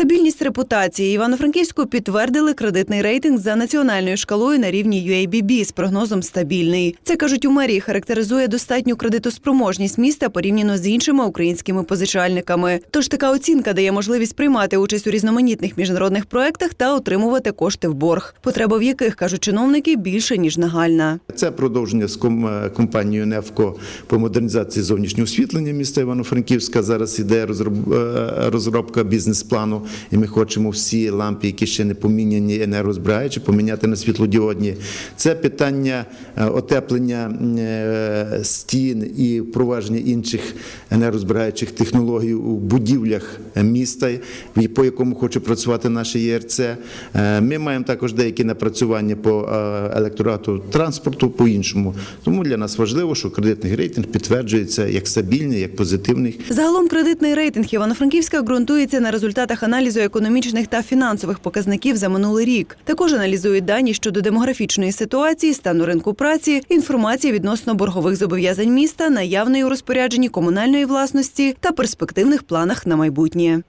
Стабільність репутації Івано-Франківську підтвердили кредитний рейтинг за національною шкалою на рівні UABB з прогнозом стабільний. Це кажуть у мерії, характеризує достатню кредитоспроможність міста порівняно з іншими українськими позичальниками. Тож така оцінка дає можливість приймати участь у різноманітних міжнародних проектах та отримувати кошти в борг, потреба в яких кажуть чиновники більше ніж нагальна. Це продовження з е, компанією «Нефко» по модернізації зовнішнього освітлення міста Івано-Франківська. Зараз іде е, розробка бізнес-плану, і ми хочемо всі лампи, які ще не поміняні енергозбираючі, поміняти на світлодіодні. Це питання е, отеплення е, стін і впровадження інших енергозбираючих технологій у будівлях міста, по якому хоче працювати наше ЄРЦ. Е, Ми маємо також деякі напрацювання по електорату транспорту по-іншому. Тому для нас важливо, що кредитний рейтинг підтверджується як стабільний, як позитивний. Загалом кредитний рейтинг Івано-Франківська ґрунтується на результатах аналізу економічних та фінансових показників за минулий рік. Також аналізують дані щодо демографічної ситуації, стану ринку праці, інформації відносно боргових зобов'язань міста, наявної у розпорядженні комунальної власності та перспективних планах на майбутнє.